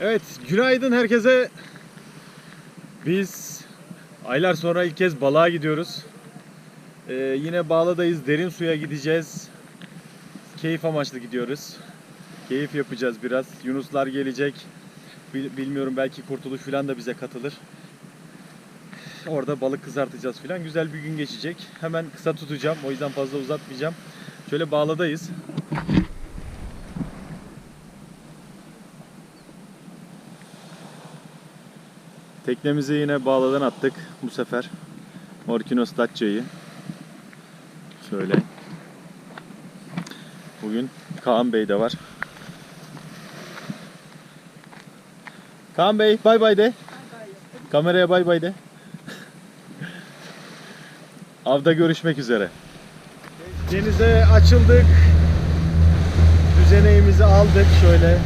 Evet, günaydın herkese. Biz aylar sonra ilk kez balığa gidiyoruz. Ee, yine bağladayız, derin suya gideceğiz. Keyif amaçlı gidiyoruz. Keyif yapacağız biraz. Yunuslar gelecek. Bil- Bilmiyorum belki Kurtuluş falan da bize katılır. Orada balık kızartacağız falan. Güzel bir gün geçecek. Hemen kısa tutacağım. O yüzden fazla uzatmayacağım. Şöyle bağladayız. Teknemizi yine bağladan attık bu sefer. Morkinos Datça'yı. Şöyle. Bugün Kaan Bey de var. Kaan Bey bay bay de. Kameraya bay bay de. Avda görüşmek üzere. Denize açıldık. Düzeneğimizi aldık şöyle.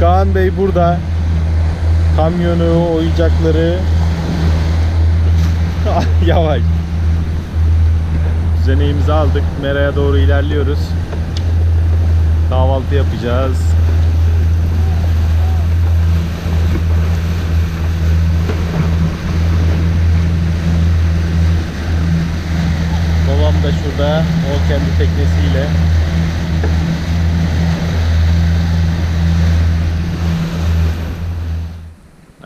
Kaan Bey burada. Kamyonu, oyuncakları. Yavaş. Düzeneğimizi aldık. Mera'ya doğru ilerliyoruz. Kahvaltı yapacağız. Babam da şurada. O kendi teknesiyle.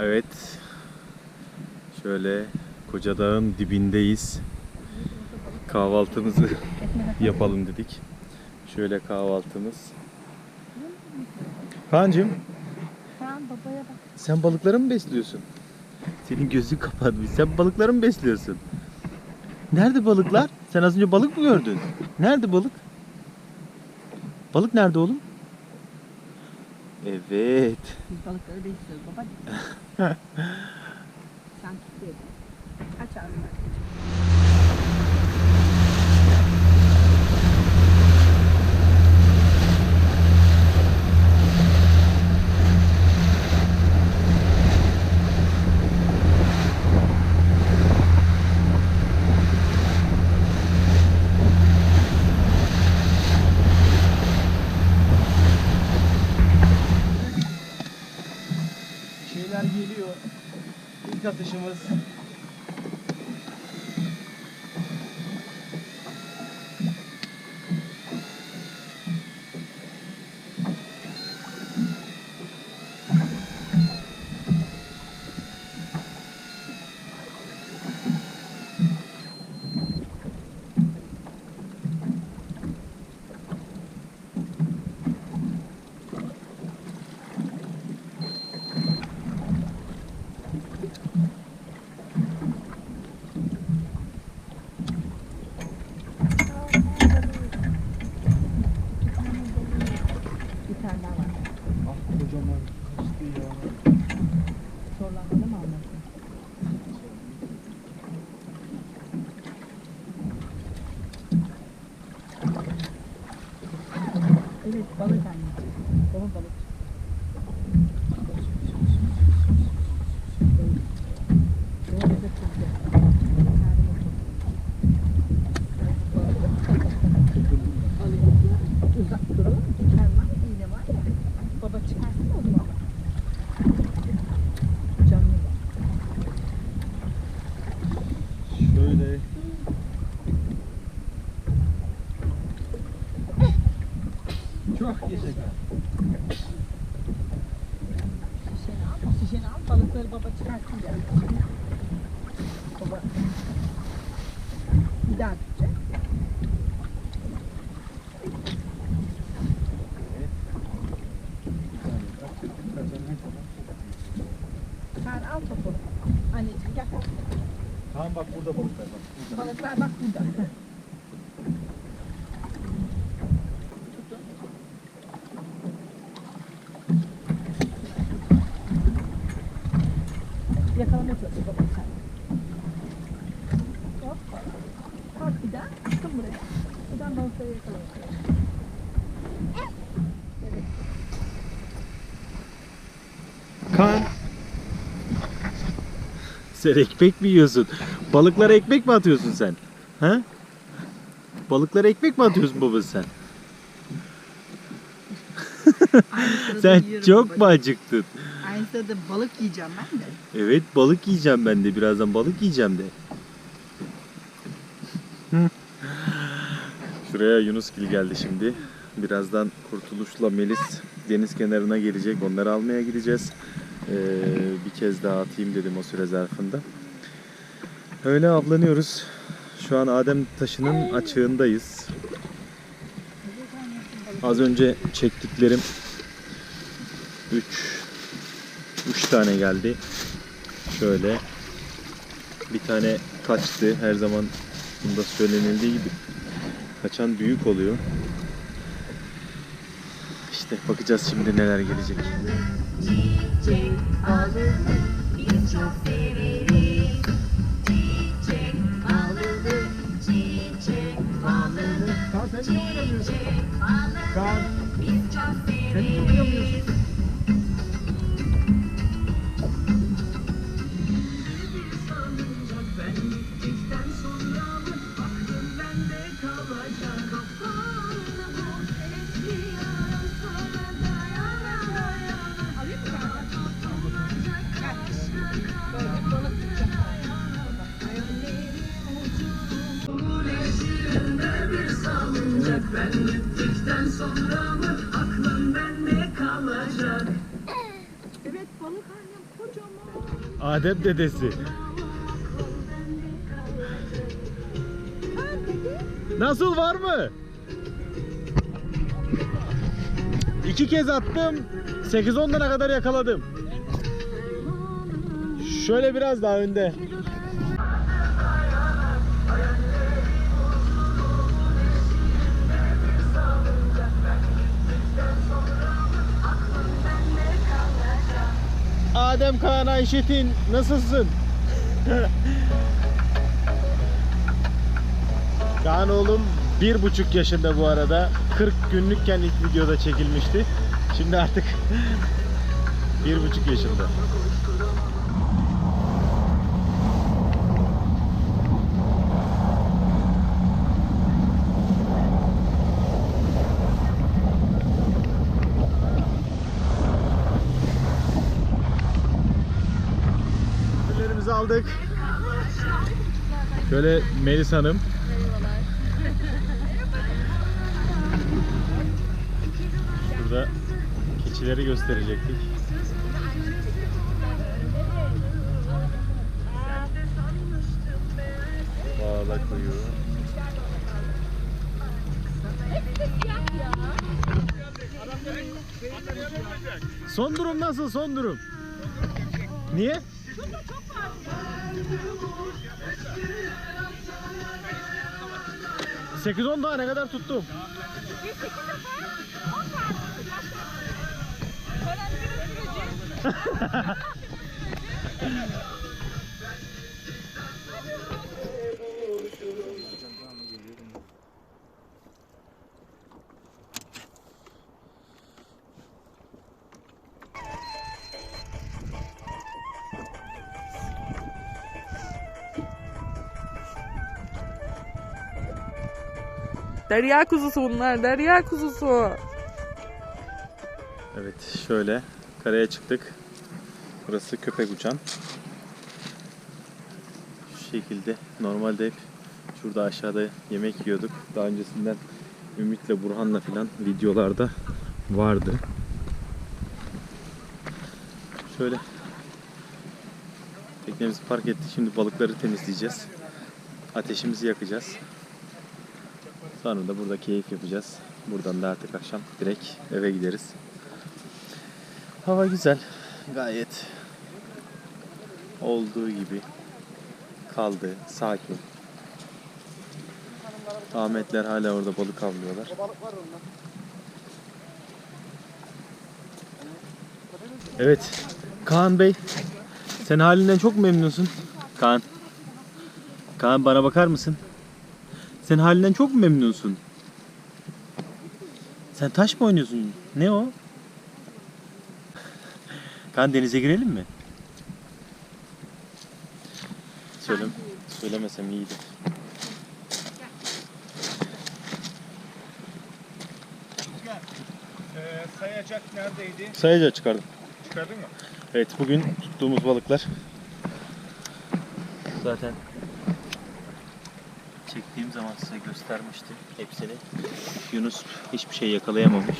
Evet. Şöyle Koca Dağın dibindeyiz. Kahvaltımızı yapalım dedik. Şöyle kahvaltımız. Kaan'cığım Kaan babaya bak. sen balıkları mı besliyorsun? Senin gözün kapatmış. Sen balıkları mı besliyorsun? Nerede balıklar? Sen az önce balık mı gördün? Nerede balık? Balık nerede oğlum? Evet. Biz balıkları besliyoruz baba. Sen ağzını. Şeyler geliyor. İlk atışımız. Bir tane daha var. Ah kocaman kaçtı ya. Zorlanmadı mı anlatayım? Evet balık anne. Baba balık. Doğru da kızdı. Uzak duralım. Diken var, iğne var ya. Baba çıkarsın o zaman. Canlı var. Şöyle. Çok teşekkür Şişeni al, şişeni al. Balıkları baba çıkarsın ya. Baba. Bir daha. Sen al topu. Anneciğim gel. Tamam bak burada balıklar bak. Burada. Balıklar bak burada. Tutun. Çalışıyor baba sen. Hop. Kalk bir daha. Tutun buraya. Buradan balıkları yakalamaya çalışıyor. Evet. Kan. Sen ekmek mi yiyorsun? Balıklara ekmek mi atıyorsun sen? Ha? Balıklara ekmek mi atıyorsun baba sen? Sen çok mu acıktın? Aynı sırada balık yiyeceğim ben de. Evet balık yiyeceğim ben de birazdan balık yiyeceğim de. Şuraya Yunusgil geldi şimdi. Birazdan Kurtuluş'la Melis deniz kenarına gelecek. Onları almaya gideceğiz. Ee, bir kez daha atayım dedim o süre zarfında. Öyle avlanıyoruz. Şu an Adem Taşı'nın açığındayız. Az önce çektiklerim 3 3 tane geldi. Şöyle bir tane kaçtı. Her zaman bunda söylenildiği gibi kaçan büyük oluyor. İşte bakacağız şimdi neler gelecek. Çiçek alını biz çok severiz. Çiçek alını, çiçek alını Evet balık annem kocaman. Adem dedesi. Nasıl var mı? İki kez attım. 8-10 tane kadar yakaladım. Şöyle biraz daha önde. Adem Kaan Ayşetin nasılsın? Kaan oğlum bir buçuk yaşında bu arada. 40 günlükken ilk videoda çekilmişti. Şimdi artık bir buçuk yaşında. Ürünlerimizi aldık. Şöyle Melis Hanım. Burada keçileri gösterecektik. Bağla kuyu. Son durum nasıl son durum? Niye? Sekiz on tane kadar tuttum. Derya kuzusu bunlar, derya kuzusu. Evet şöyle karaya çıktık. Burası köpek uçan. Şu şekilde normalde hep şurada aşağıda yemek yiyorduk. Daha öncesinden Ümit'le Burhan'la filan videolarda vardı. Şöyle teknemizi park ettik. Şimdi balıkları temizleyeceğiz. Ateşimizi yakacağız. Sonra da burada keyif yapacağız. Buradan da artık akşam direkt eve gideriz. Hava güzel. Gayet olduğu gibi kaldı. Sakin. Ahmetler hala orada balık avlıyorlar. Evet. Kaan Bey. Sen halinden çok memnunsun? Kaan. Kaan bana bakar mısın? Sen halinden çok mu memnunsun? Sen taş mı oynuyorsun? Ne o? Kan denize girelim mi? Söyle, söylemesem iyiydi. Ee, sayacak neredeydi? Sayıca çıkardım. Çıkardın mı? Evet bugün tuttuğumuz balıklar. Zaten çektiğim zaman size göstermiştim hepsini. Yunus hiçbir şey yakalayamamış.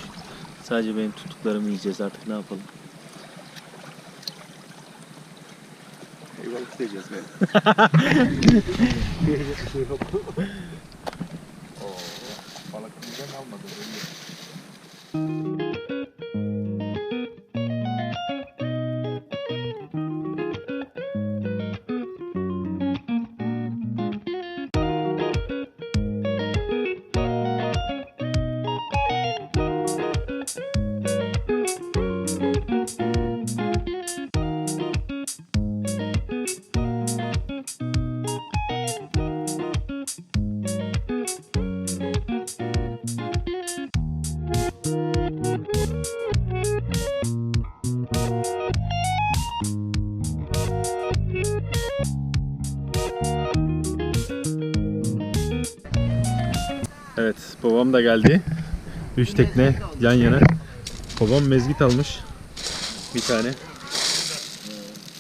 Sadece benim tuttuklarımı yiyeceğiz artık ne yapalım. Eyvallah diyeceğiz be. Oo, balık almadı. belli. Evet babam da geldi. Üç tekne yan yana. Babam mezgit almış. Bir tane.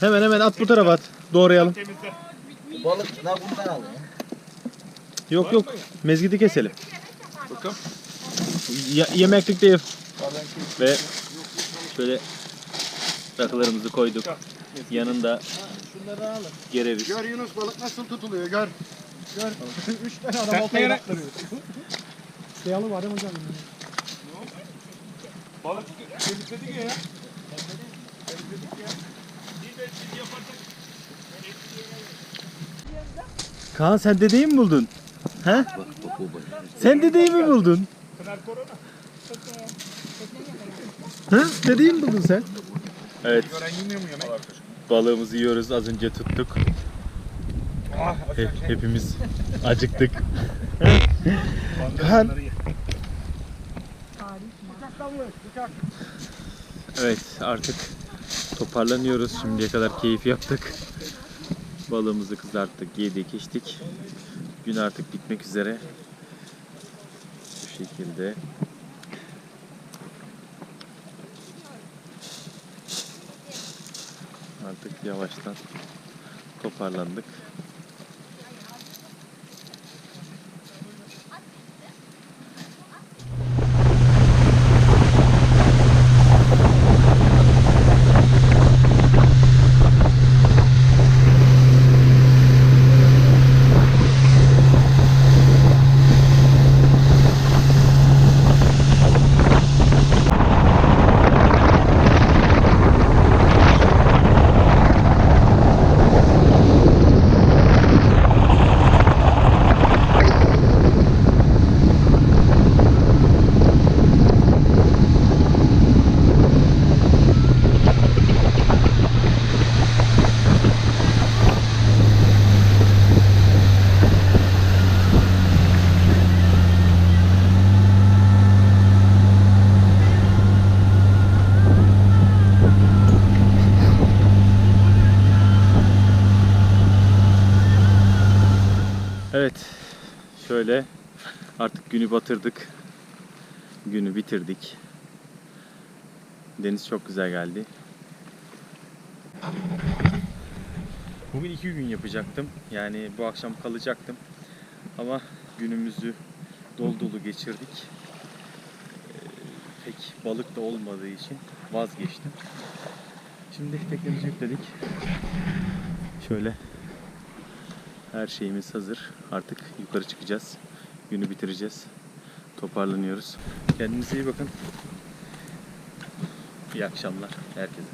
Hemen hemen at bu tarafa at. Doğrayalım. Balık da bundan al ya. Yok yok. Mezgiti keselim. Ya, yemeklik değil. Ve şöyle rakılarımızı koyduk. Yanında gereviz. Gör Yunus balık nasıl tutuluyor gör. Gör. Üç tane adam oltaya baktırıyor. Kıyalım Adem hocam. Balık temizledik ya. Kaan sen dedeyi mi buldun? He? Sen dedeyi mi buldun? Hı? Dedeyi mi buldun sen? Evet. Balığımızı yiyoruz. Az önce tuttuk. Hep, hepimiz acıktık. Kaan. Evet artık toparlanıyoruz. Şimdiye kadar keyif yaptık. Balığımızı kızarttık, yedik, içtik. Gün artık bitmek üzere. Bu şekilde. Artık yavaştan toparlandık. Evet. Şöyle artık günü batırdık. Günü bitirdik. Deniz çok güzel geldi. Bugün iki gün yapacaktım. Yani bu akşam kalacaktım. Ama günümüzü dolu dolu geçirdik. Ee, Pek balık da olmadığı için vazgeçtim. Şimdi teknemizi yükledik. Şöyle her şeyimiz hazır. Artık yukarı çıkacağız. Günü bitireceğiz. Toparlanıyoruz. Kendinize iyi bakın. İyi akşamlar herkese.